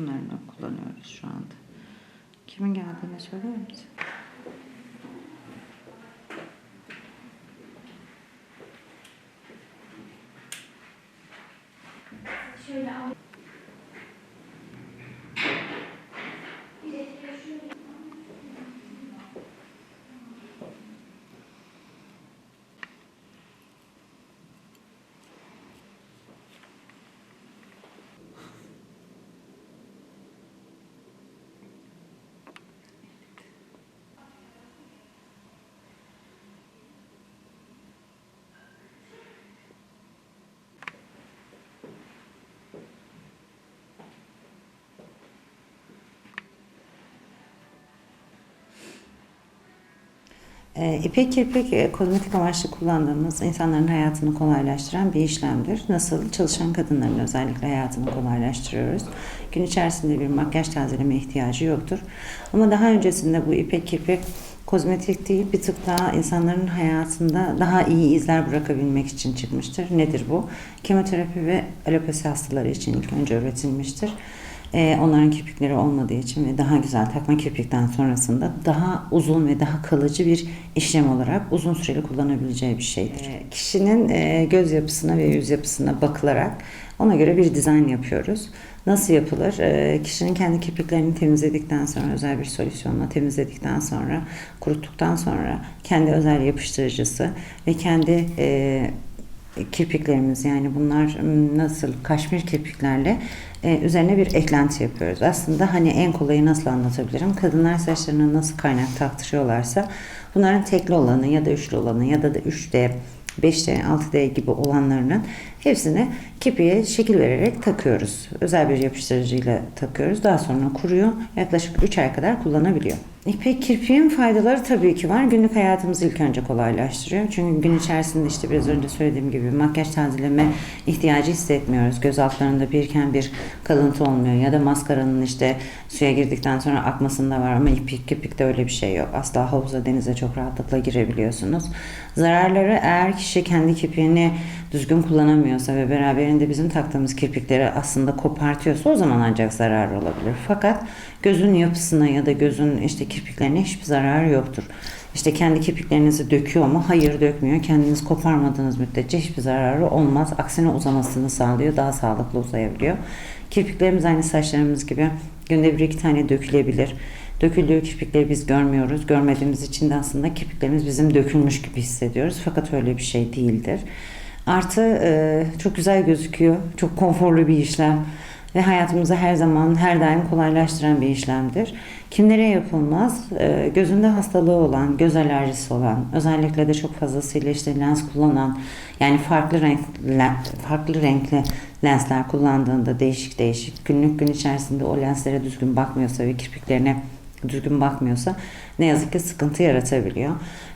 Bunlarını kullanıyoruz şu anda. Kimin geldiğini söyler misin? İpek kirpik e, kozmetik amaçlı kullandığımız insanların hayatını kolaylaştıran bir işlemdir. Nasıl? Çalışan kadınların özellikle hayatını kolaylaştırıyoruz. Gün içerisinde bir makyaj tazeleme ihtiyacı yoktur. Ama daha öncesinde bu ipek kirpik kozmetik değil bir tık daha insanların hayatında daha iyi izler bırakabilmek için çıkmıştır. Nedir bu? Kemoterapi ve alopesi hastaları için ilk önce üretilmiştir. Ee, onların kirpikleri olmadığı için ve daha güzel takma kirpikten sonrasında daha uzun ve daha kalıcı bir işlem olarak uzun süreli kullanabileceği bir şeydir. Ee, kişinin e, göz yapısına ve yüz yapısına bakılarak ona göre bir dizayn yapıyoruz. Nasıl yapılır? Ee, kişinin kendi kirpiklerini temizledikten sonra özel bir solüsyonla temizledikten sonra kuruttuktan sonra kendi özel yapıştırıcısı ve kendi e, kirpiklerimiz yani bunlar nasıl kaşmir kirpiklerle e, üzerine bir eklenti yapıyoruz. Aslında hani en kolayı nasıl anlatabilirim? Kadınlar saçlarına nasıl kaynak taktırıyorlarsa bunların tekli olanı ya da üçlü olanı ya da da 3D 5D, 6D gibi olanlarının hepsini kirpiğe şekil vererek takıyoruz. Özel bir yapıştırıcıyla takıyoruz. Daha sonra kuruyor. Yaklaşık 3 ay kadar kullanabiliyor. İpek kirpiğin faydaları tabii ki var. Günlük hayatımızı ilk önce kolaylaştırıyor. Çünkü gün içerisinde işte biraz önce söylediğim gibi makyaj tazeleme ihtiyacı hissetmiyoruz. Göz altlarında biriken bir kalıntı olmuyor. Ya da maskaranın işte suya girdikten sonra akmasında var ama ipek kirpikte öyle bir şey yok. Asla havuza denize çok rahatlıkla girebiliyorsunuz. Zararları eğer kişi kendi kirpiğini düzgün kullanamıyorsa ve beraberinde bizim taktığımız kirpikleri aslında kopartıyorsa o zaman ancak zarar olabilir. Fakat gözün yapısına ya da gözün işte kirpiklerine hiçbir zararı yoktur. İşte kendi kirpiklerinizi döküyor mu? Hayır dökmüyor. Kendiniz koparmadığınız müddetçe hiçbir zararı olmaz. Aksine uzamasını sağlıyor. Daha sağlıklı uzayabiliyor. Kirpiklerimiz aynı saçlarımız gibi günde bir iki tane dökülebilir. Döküldüğü kirpikleri biz görmüyoruz. Görmediğimiz için de aslında kirpiklerimiz bizim dökülmüş gibi hissediyoruz. Fakat öyle bir şey değildir. Artı e, çok güzel gözüküyor. Çok konforlu bir işlem. Ve hayatımızı her zaman, her daim kolaylaştıran bir işlemdir. Kimlere yapılmaz? E, gözünde hastalığı olan, göz alerjisi olan, özellikle de çok fazlasıyla işte lens kullanan, yani farklı renk, farklı renkli lensler kullandığında değişik değişik, günlük gün içerisinde o lenslere düzgün bakmıyorsa ve kirpiklerine düzgün bakmıyorsa ne yazık ki sıkıntı yaratabiliyor.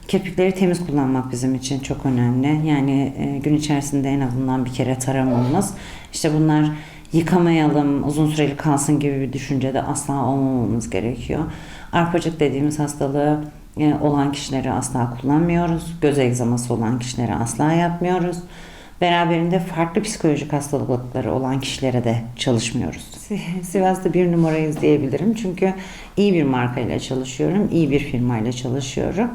Kirpikleri temiz kullanmak bizim için çok önemli. Yani e, gün içerisinde en azından bir kere taramamız. İşte bunlar yıkamayalım, uzun süreli kalsın gibi bir düşüncede asla olmamamız gerekiyor. Arpacık dediğimiz hastalığı e, olan kişileri asla kullanmıyoruz. Göz egzaması olan kişileri asla yapmıyoruz. Beraberinde farklı psikolojik hastalıkları olan kişilere de çalışmıyoruz. Sivas'ta bir numarayız diyebilirim. Çünkü iyi bir markayla çalışıyorum, iyi bir firmayla çalışıyorum.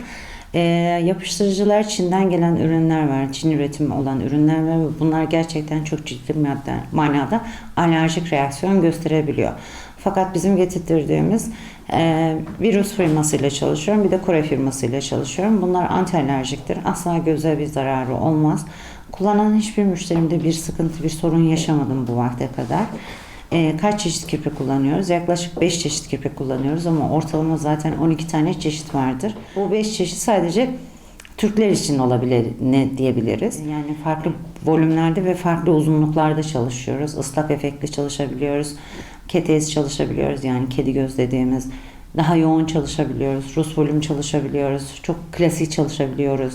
Ee, yapıştırıcılar Çin'den gelen ürünler var. Çin üretimi olan ürünler var. Bunlar gerçekten çok ciddi manada alerjik reaksiyon gösterebiliyor. Fakat bizim getirdiğimiz e, virüs firmasıyla çalışıyorum. Bir de Kore firmasıyla çalışıyorum. Bunlar anti alerjiktir. Asla göze bir zararı olmaz. Kullanan hiçbir müşterimde bir sıkıntı, bir sorun yaşamadım bu vakte kadar. Ee, kaç çeşit kirpik kullanıyoruz? Yaklaşık 5 çeşit kirpik kullanıyoruz ama ortalama zaten 12 tane çeşit vardır. Bu 5 çeşit sadece Türkler için olabilir ne diyebiliriz. Yani farklı volümlerde ve farklı uzunluklarda çalışıyoruz. Islak efektli çalışabiliyoruz. Ketez çalışabiliyoruz. Yani kedi göz dediğimiz daha yoğun çalışabiliyoruz. Rus volüm çalışabiliyoruz. Çok klasik çalışabiliyoruz.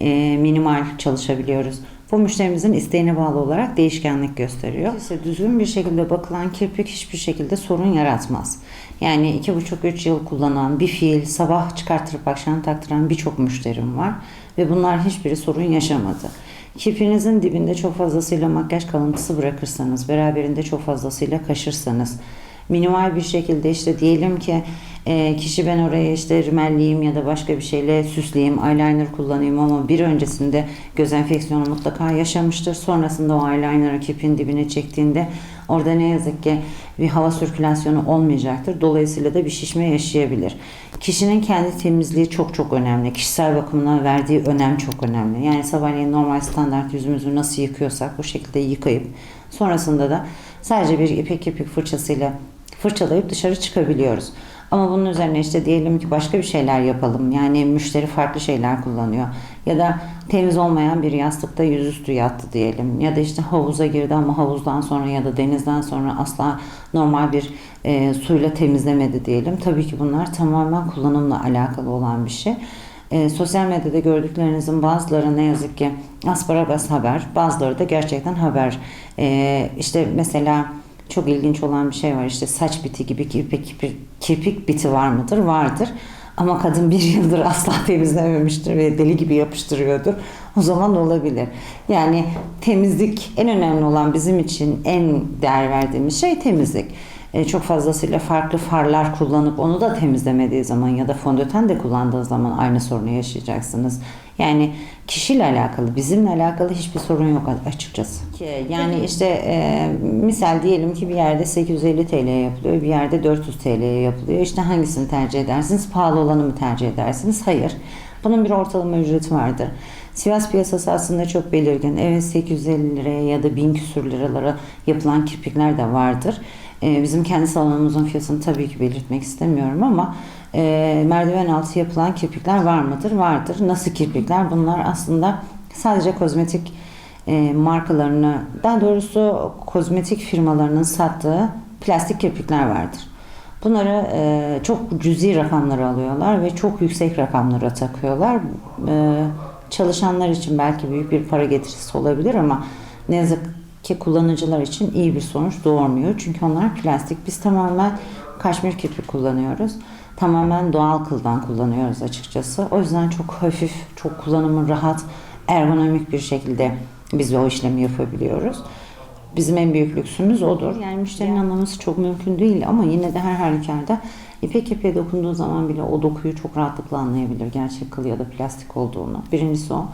Ee, minimal çalışabiliyoruz. Bu müşterimizin isteğine bağlı olarak değişkenlik gösteriyor. İşte düzgün bir şekilde bakılan kirpik hiçbir şekilde sorun yaratmaz. Yani 2,5-3 yıl kullanan bir fiil sabah çıkarttırıp akşam taktıran birçok müşterim var. Ve bunlar hiçbiri sorun yaşamadı. Kirpiğinizin dibinde çok fazlasıyla makyaj kalıntısı bırakırsanız, beraberinde çok fazlasıyla kaşırsanız, minimal bir şekilde işte diyelim ki e, kişi ben oraya işte rimelliyim ya da başka bir şeyle süsleyeyim, eyeliner kullanayım ama bir öncesinde göz enfeksiyonu mutlaka yaşamıştır. Sonrasında o eyeliner'ı kirpin dibine çektiğinde orada ne yazık ki bir hava sirkülasyonu olmayacaktır. Dolayısıyla da bir şişme yaşayabilir. Kişinin kendi temizliği çok çok önemli. Kişisel bakımına verdiği önem çok önemli. Yani sabahleyin normal standart yüzümüzü nasıl yıkıyorsak bu şekilde yıkayıp sonrasında da sadece bir ipek ipek fırçasıyla fırçalayıp dışarı çıkabiliyoruz. Ama bunun üzerine işte diyelim ki başka bir şeyler yapalım. Yani müşteri farklı şeyler kullanıyor. Ya da temiz olmayan bir yastıkta yüzüstü yattı diyelim. Ya da işte havuza girdi ama havuzdan sonra ya da denizden sonra asla normal bir e, suyla temizlemedi diyelim. Tabii ki bunlar tamamen kullanımla alakalı olan bir şey. E, sosyal medyada gördüklerinizin bazıları ne yazık ki asparagas haber, bazıları da gerçekten haber. E, işte mesela çok ilginç olan bir şey var işte saç biti gibi kirpik, kirpik, biti var mıdır? Vardır. Ama kadın bir yıldır asla temizlememiştir ve deli gibi yapıştırıyordur. O zaman olabilir. Yani temizlik en önemli olan bizim için en değer verdiğimiz şey temizlik. E, çok fazlasıyla farklı farlar kullanıp onu da temizlemediği zaman ya da fondöten de kullandığı zaman aynı sorunu yaşayacaksınız. Yani kişiyle alakalı, bizimle alakalı hiçbir sorun yok açıkçası. Yani işte e, misal diyelim ki bir yerde 850 TL yapılıyor, bir yerde 400 TL'ye yapılıyor. İşte hangisini tercih edersiniz? Pahalı olanı mı tercih edersiniz? Hayır. Bunun bir ortalama ücreti vardır. Sivas piyasası aslında çok belirgin. Evet 850 liraya ya da 1000 küsür liralara yapılan kirpikler de vardır. Ee, bizim kendi salonumuzun fiyatını tabii ki belirtmek istemiyorum ama e, merdiven altı yapılan kirpikler var mıdır? Vardır. Nasıl kirpikler? Bunlar aslında sadece kozmetik e, markalarını, daha doğrusu kozmetik firmalarının sattığı plastik kirpikler vardır. Bunları e, çok cüzi rakamlara alıyorlar ve çok yüksek rakamlara takıyorlar. E, çalışanlar için belki büyük bir para getirisi olabilir ama ne yazık ki kullanıcılar için iyi bir sonuç doğurmuyor. Çünkü onlar plastik. Biz tamamen kaşmir kirpik kullanıyoruz. Tamamen doğal kıldan kullanıyoruz açıkçası. O yüzden çok hafif, çok kullanımı rahat, ergonomik bir şekilde biz o işlemi yapabiliyoruz. Bizim en büyük lüksümüz odur. Yani müşterinin anlaması çok mümkün değil ama yine de her halükarda ipek ipeğe dokunduğu zaman bile o dokuyu çok rahatlıkla anlayabilir. Gerçek kıl ya da plastik olduğunu. Birincisi o.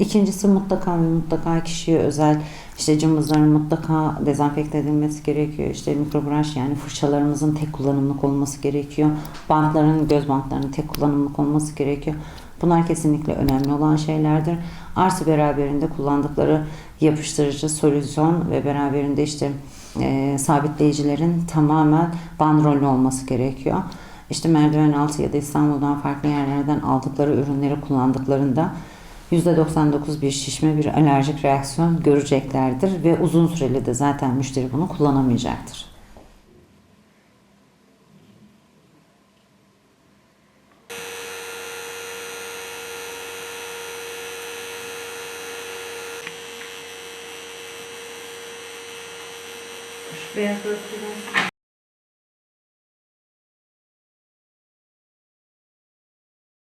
İkincisi mutlaka ve mutlaka kişiye özel işte cımbızların mutlaka dezenfekte edilmesi gerekiyor. İşte mikrobranş yani fırçalarımızın tek kullanımlık olması gerekiyor. Bantların, göz bantlarının tek kullanımlık olması gerekiyor. Bunlar kesinlikle önemli olan şeylerdir. Artı beraberinde kullandıkları yapıştırıcı, solüsyon ve beraberinde işte e, sabitleyicilerin tamamen bandrollü olması gerekiyor. İşte merdiven altı ya da İstanbul'dan farklı yerlerden aldıkları ürünleri kullandıklarında %99 bir şişme, bir alerjik reaksiyon göreceklerdir ve uzun süreli de zaten müşteri bunu kullanamayacaktır. Beyaz örtüler.